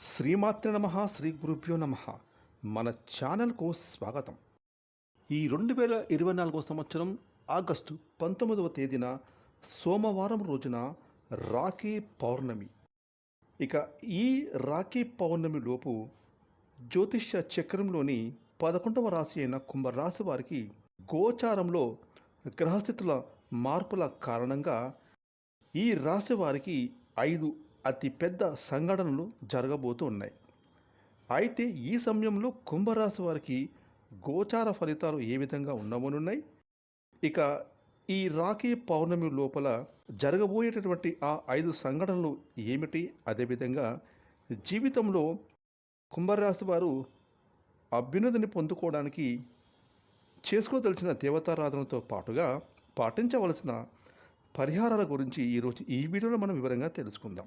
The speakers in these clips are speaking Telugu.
శ్రీమాత్రి నమ శ్రీ గురుభ్యో నమ. మన ఛానల్కు స్వాగతం. ఈ రెండు వేల ఇరవై నాలుగో సంవత్సరం ఆగస్టు పంతొమ్మిదవ తేదీన సోమవారం రోజున రాఖీ పౌర్ణమి. ఇక ఈ రాఖీ పౌర్ణమి లోపు జ్యోతిష్య చక్రంలోని పదకొండవ రాశి అయిన కుంభరాశి వారికి గోచారంలో గ్రహస్థితుల మార్పుల కారణంగా ఈ రాశి వారికి ఐదు అతి పెద్ద సంఘటనలు జరగబోతూ ఉన్నాయి. అయితే ఈ సమయంలో కుంభరాశి వారికి గోచార ఫలితాలు ఏ విధంగా ఉండవనున్నాయి ఇక ఈ రాఖీ పౌర్ణమి లోపల జరగబోయేటటువంటి ఆ ఐదు సంఘటనలు ఏమిటి? అదేవిధంగా జీవితంలో కుంభరాశి వారు అభ్యున్నతిని పొందుకోవడానికి చేసుకోదలిచిన దేవతారాధనతో పాటుగా పాటించవలసిన పరిహారాల గురించి ఈరోజు ఈ వీడియోలో మనం వివరంగా తెలుసుకుందాం.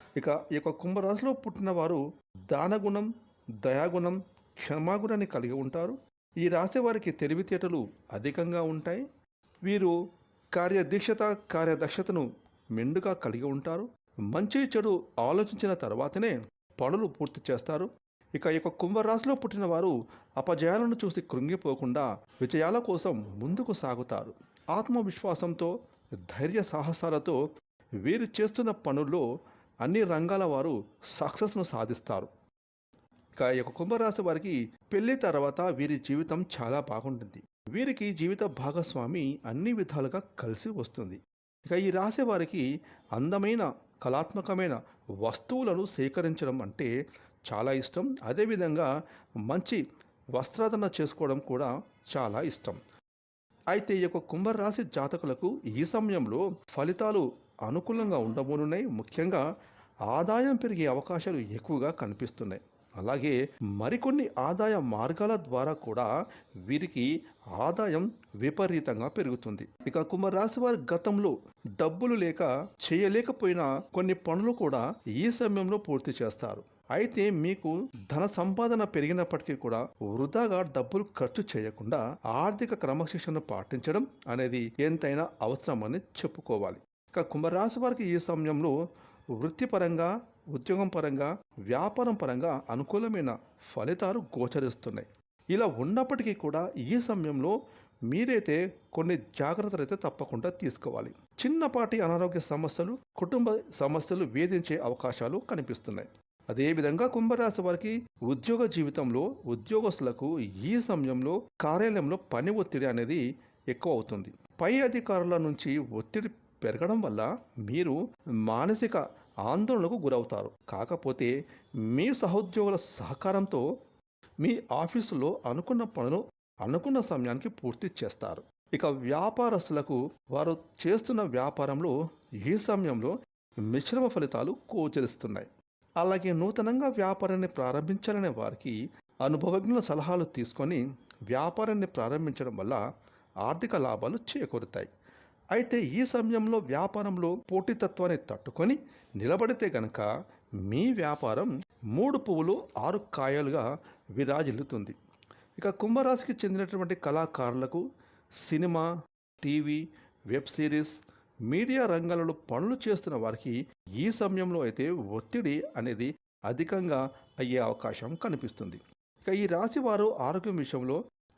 ఇక ఈ యొక్క కుంభరాశిలో పుట్టిన వారు దానగుణం దయాగుణం క్షమాగుణాన్ని కలిగి ఉంటారు. ఈ రాశి వారికి తెలివితేటలు అధికంగా ఉంటాయి. వీరు కార్యదీక్షత కార్యదక్షతను మెండుగా కలిగి ఉంటారు. మంచి చెడు ఆలోచించిన తర్వాతనే పనులు పూర్తి చేస్తారు. ఇక ఈ యొక్క కుంభరాశిలో పుట్టిన వారు అపజయాలను చూసి కృంగిపోకుండా విజయాల కోసం ముందుకు సాగుతారు. ఆత్మవిశ్వాసంతో ధైర్య సాహసాలతో వీరు చేస్తున్న పనుల్లో అన్ని రంగాల వారు సక్సెస్ను సాధిస్తారు. ఇక ఈ యొక్క కుంభరాశి వారికి పెళ్ళి తర్వాత వీరి జీవితం చాలా బాగుంటుంది. వీరికి జీవిత భాగస్వామి అన్ని విధాలుగా కలిసి వస్తుంది. ఇక ఈ రాశి వారికి అందమైన కళాత్మకమైన వస్తువులను సేకరించడం అంటే చాలా ఇష్టం. అదేవిధంగా మంచి వస్త్రాధరణ చేసుకోవడం కూడా చాలా ఇష్టం. అయితే ఈ యొక్క కుంభరాశి జాతకులకు ఈ సమయంలో ఫలితాలు అనుకూలంగా ఉండబోనున్నాయి. ముఖ్యంగా ఆదాయం పెరిగే అవకాశాలు ఎక్కువగా కనిపిస్తున్నాయి. అలాగే మరికొన్ని ఆదాయ మార్గాల ద్వారా కూడా వీరికి ఆదాయం విపరీతంగా పెరుగుతుంది. ఇక కుంభరాశి వారి గతంలో డబ్బులు లేక చేయలేకపోయిన కొన్ని పనులు కూడా ఈ సమయంలో పూర్తి చేస్తారు. అయితే మీకు ధన సంపాదన పెరిగినప్పటికీ కూడా వృధాగా డబ్బులు ఖర్చు చేయకుండా ఆర్థిక క్రమశిక్షణను పాటించడం అనేది ఎంతైనా అవసరమని చెప్పుకోవాలి. ఇక కుంభరాశి వారికి ఈ సమయంలో వృత్తిపరంగా ఉద్యోగం పరంగా వ్యాపారం పరంగా అనుకూలమైన ఫలితాలు గోచరిస్తున్నాయి. ఇలా ఉన్నప్పటికీ కూడా ఈ సమయంలో మీరైతే కొన్ని జాగ్రత్తలు అయితే తప్పకుండా తీసుకోవాలి. చిన్నపాటి అనారోగ్య సమస్యలు కుటుంబ సమస్యలు వేధించే అవకాశాలు కనిపిస్తున్నాయి. అదేవిధంగా కుంభరాశి వారికి ఉద్యోగ జీవితంలో ఉద్యోగస్తులకు ఈ సమయంలో కార్యాలయంలో పని ఒత్తిడి అనేది ఎక్కువ అవుతుంది. పై అధికారుల నుంచి ఒత్తిడి పెరగడం వల్ల మీరు మానసిక ఆందోళనకు గురవుతారు. కాకపోతే మీ సహోద్యోగుల సహకారంతో మీ ఆఫీసులో అనుకున్న పనులు అనుకున్న సమయానికి పూర్తి చేస్తారు. ఇక వ్యాపారస్తులకు వారు చేస్తున్న వ్యాపారంలో ఈ సమయంలో మిశ్రమ ఫలితాలు గోచరిస్తున్నాయి. అలాగే నూతనంగా వ్యాపారాన్ని ప్రారంభించాలనే వారికి అనుభవజ్ఞుల సలహాలు తీసుకొని వ్యాపారాన్ని ప్రారంభించడం వల్ల ఆర్థిక లాభాలు చేకూరుతాయి. అయితే ఈ సమయంలో వ్యాపారంలో పోటీతత్వాన్ని తట్టుకొని నిలబడితే గనక మీ వ్యాపారం మూడు పువ్వులు ఆరు కాయలుగా విరాజిల్లుతుంది. ఇక కుంభరాశికి చెందినటువంటి కళాకారులకు cinema TV web series media రంగాలలో పనులు చేస్తున్న వారికి ఈ సమయంలో అయితే ఒత్తిడి అనేది అధికంగా అయ్యే అవకాశం కనిపిస్తుంది. ఇక ఈ రాశి వారు ఆరోగ్యం విషయంలో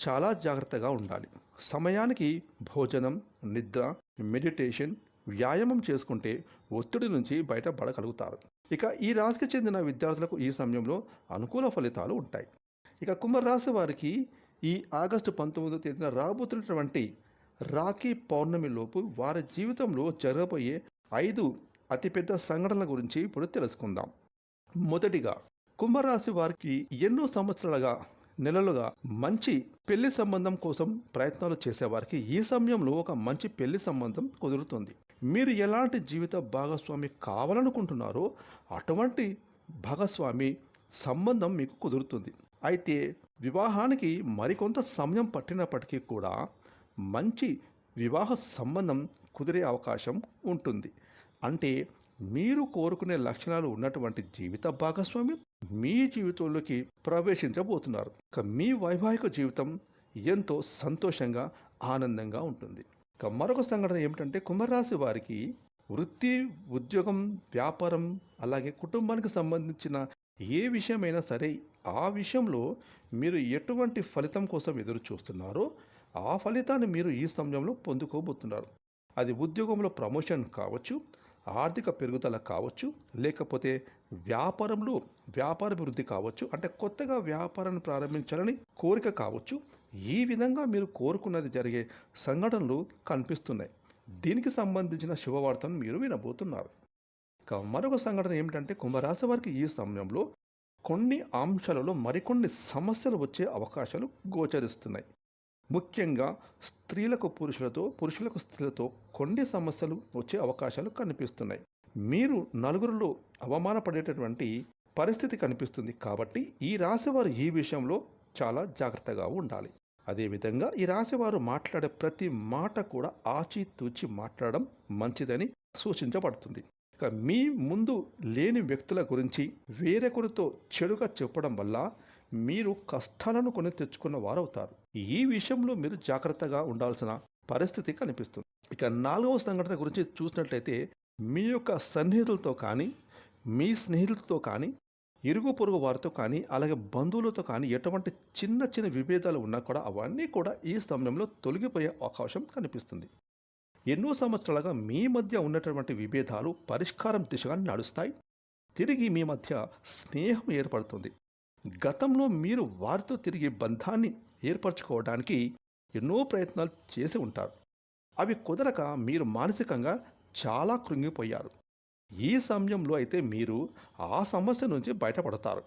చాలా జాగ్రత్తగా ఉండాలి. సమయానికి భోజనం నిద్ర మెడిటేషన్ వ్యాయామం చేసుకుంటే ఒత్తిడి నుంచి బయటపడగలుగుతారు. ఇక ఈ రాశికి చెందిన విద్యార్థులకు ఈ సమయంలో అనుకూల ఫలితాలు ఉంటాయి. ఇక కుంభరాశి వారికి ఈ ఆగస్టు పంతొమ్మిదో తేదీన రాబోతున్నటువంటి రాఖీ పౌర్ణమి లోపు వారి జీవితంలో జరగబోయే ఐదు అతిపెద్ద సంఘటనల గురించి ఇప్పుడు తెలుసుకుందాం. మొదటిగా కుంభరాశి వారికి ఎన్నో సంవత్సరాలుగా నెలలుగా మంచి పెళ్ళి సంబంధం కోసం ప్రయత్నాలు చేసేవారికి ఈ సమయంలో ఒక మంచి పెళ్ళి సంబంధం కుదురుతుంది. మీరు ఎలాంటి జీవిత భాగస్వామి కావాలనుకుంటున్నారో అటువంటి భాగస్వామి సంబంధం మీకు కుదురుతుంది. అయితే వివాహానికి మరికొంత సమయం పట్టినప్పటికీ కూడా మంచి వివాహ సంబంధం కుదిరే అవకాశం ఉంటుంది. అంటే మీరు కోరుకునే లక్షణాలు ఉన్నటువంటి జీవిత భాగస్వామి మీ జీవితంలోకి ప్రవేశించబోతున్నారు. ఇక మీ వైవాహిక జీవితం ఎంతో సంతోషంగా ఆనందంగా ఉంటుంది. ఇక మరొక సంఘటన ఏమిటంటే కుంభరాశి వారికి వృత్తి ఉద్యోగం వ్యాపారం అలాగే కుటుంబానికి సంబంధించిన ఏ విషయమైనా సరే ఆ విషయంలో మీరు ఎటువంటి ఫలితం కోసం ఎదురు చూస్తున్నారో ఆ ఫలితాన్ని మీరు ఈ సమయంలో పొందుకోబోతున్నారు. అది ఉద్యోగంలో ప్రమోషన్ కావచ్చు ఆర్థిక పెరుగుదల కావచ్చు లేకపోతే వ్యాపారంలో వ్యాపార అభివృద్ధి కావచ్చు అంటే కొత్తగా వ్యాపారాన్ని ప్రారంభించాలని కోరిక కావచ్చు ఈ విధంగా మీరు కోరుకున్నది జరిగే సంఘటనలు కనిపిస్తున్నాయి. దీనికి సంబంధించిన శుభవార్తను మీరు వినబోతున్నారు. ఇక మరొక సంఘటన ఏమిటంటే కుంభరాశి వారికి ఈ సమయంలో కొన్ని అంశాలలో మరికొన్ని సమస్యలు వచ్చే అవకాశాలు గోచరిస్తున్నాయి. ముఖ్యంగా స్త్రీలకు పురుషులతో పురుషులకు స్త్రీలతో కొన్ని సమస్యలు వచ్చే అవకాశాలు కనిపిస్తున్నాయి. మీరు నలుగురిలో అవమానపడేటటువంటి పరిస్థితి కనిపిస్తుంది కాబట్టి ఈ రాశివారు ఈ విషయంలో చాలా జాగ్రత్తగా ఉండాలి. అదేవిధంగా ఈ రాశివారు మాట్లాడే ప్రతి మాట కూడా ఆచితూచి మాట్లాడడం మంచిదని సూచించబడుతుంది. ఇక మీ ముందు లేని వ్యక్తుల గురించి వేరొకరితో చెడుగా చెప్పడం వల్ల మీరు కష్టాలను కొని తెచ్చుకున్న వారవుతారు. ఈ విషయంలో మీరు జాగ్రత్తగా ఉండాల్సిన పరిస్థితి కనిపిస్తుంది. ఇక నాలుగవ సంఘటన గురించి చూసినట్లయితే మీ యొక్క సన్నిహితులతో కానీ మీ స్నేహితులతో కానీ ఇరుగు పొరుగు వారితో కానీ అలాగే బంధువులతో కానీ ఎటువంటి చిన్న చిన్న విభేదాలు ఉన్నా కూడా అవన్నీ కూడా ఈ సమయంలో తొలగిపోయే అవకాశం కనిపిస్తుంది. ఎన్నో సంవత్సరాలుగా మీ మధ్య ఉన్నటువంటి విభేదాలు పరిష్కారం దిశగా నడుస్తాయి. తిరిగి మీ మధ్య స్నేహం ఏర్పడుతుంది. గతంలో మీరు వారితో తిరిగి బంధాన్ని ఏర్పరచుకోవడానికి ఎన్నో ప్రయత్నాలు చేసి ఉంటారు. అవి కుదరక మీరు మానసికంగా చాలా కృంగిపోయారు. ఈ సమయంలో అయితే మీరు ఆ సమస్య నుంచి బయటపడతారు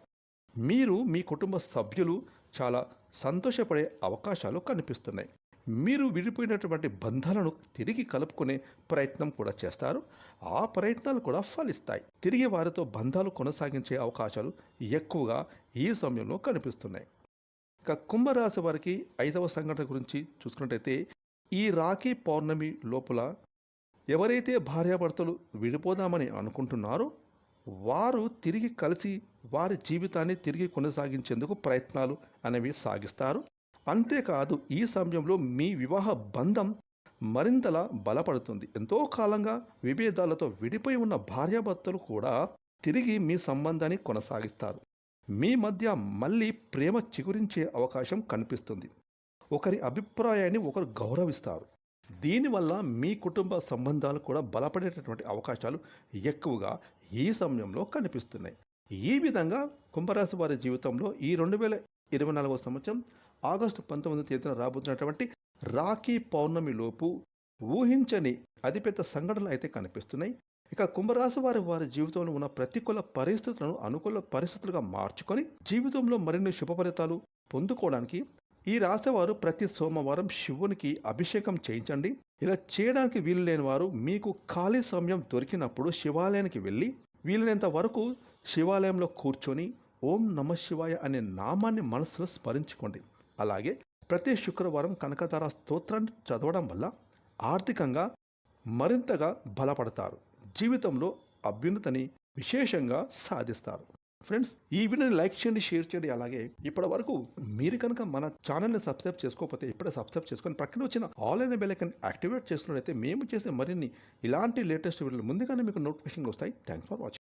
మీరు మీ కుటుంబ సభ్యులు చాలా సంతోషపడే అవకాశాలు కనిపిస్తున్నాయి. మీరు విడిపోయినటువంటి బంధాలను తిరిగి కలుపుకునే ప్రయత్నం కూడా చేస్తారు. ఆ ప్రయత్నాలు కూడా ఫలిస్తాయి. తిరిగి వారితో బంధాలు కొనసాగించే అవకాశాలు ఎక్కువగా ఈ సమయంలో కనిపిస్తున్నాయి. ఇక కుంభరాశి వారికి ఐదవ సంఘటన గురించి చూసుకున్నట్టయితే ఈ రాఖీ పౌర్ణమి లోపల ఎవరైతే భార్యాభర్తలు విడిపోదామని అనుకుంటున్నారో వారు తిరిగి కలిసి వారి జీవితాన్ని తిరిగి కొనసాగించేందుకు ప్రయత్నాలు అనేవి సాగిస్తారు. అంతేకాదు ఈ సమయంలో మీ వివాహ బంధం మరింతలా బలపడుతుంది. ఎంతో కాలంగా విభేదాలతో విడిపోయి ఉన్న భార్యాభర్తలు కూడా తిరిగి మీ సంబంధాన్ని కొనసాగిస్తారు. మీ మధ్య మళ్ళీ ప్రేమ చిగురించే అవకాశం కనిపిస్తుంది. ఒకరి అభిప్రాయాన్ని ఒకరు గౌరవిస్తారు. దీనివల్ల మీ కుటుంబ సంబంధాలు కూడా బలపడేటటువంటి అవకాశాలు ఎక్కువగా ఈ సమయంలో కనిపిస్తున్నాయి. ఈ విధంగా కుంభరాశి వారి జీవితంలో ఈ రెండు వేల ఇరవై నాలుగవ సంవత్సరం ఆగస్టు పంతొమ్మిది తేదీన రాబోతున్నటువంటి రాఖీ పౌర్ణమి లోపు ఊహించని అతిపెద్ద సంఘటనలు అయితే కనిపిస్తున్నాయి. ఇక కుంభరాశి వారి వారి జీవితంలో ఉన్న ప్రతికూల పరిస్థితులను అనుకూల పరిస్థితులుగా మార్చుకొని జీవితంలో మరిన్ని శుభ ఫలితాలు పొందుకోవడానికి ఈ రాశివారు ప్రతి సోమవారం శివునికి అభిషేకం చేయించండి. ఇలా చేయడానికి వీలు లేని వారు మీకు ఖాళీ సమయం దొరికినప్పుడు శివాలయానికి వెళ్ళి వీలైనంత వరకు శివాలయంలో కూర్చొని ఓం నమ శివాయ అనే నామాన్ని మనసులో స్మరించుకోండి. అలాగే ప్రతి శుక్రవారం కనకతార స్తోత్రాన్ని చదవడం వల్ల ఆర్థికంగా మరింతగా బలపడతారు. జీవితంలో అభ్యున్నతని విశేషంగా సాధిస్తారు. ఫ్రెండ్స్ ఈ వీడియోని లైక్ చేయండి షేర్ చేయండి. అలాగే ఇప్పటి వరకు మీరు కనుక మన ఛానల్ని సబ్స్క్రైబ్ చేసుకోకపోతే ఇప్పుడే సబ్స్క్రైబ్ చేసుకొని పక్కన వచ్చిన ఆన్లైన్ బెల్ యాక్టివేట్ చేసినట్లయితే మేము చేసే మరిన్ని ఇలాంటి లేటెస్ట్ వీడియోలు ముందుగానే మీకు నోటిఫికేషన్ వస్తాయి. Thanks for watching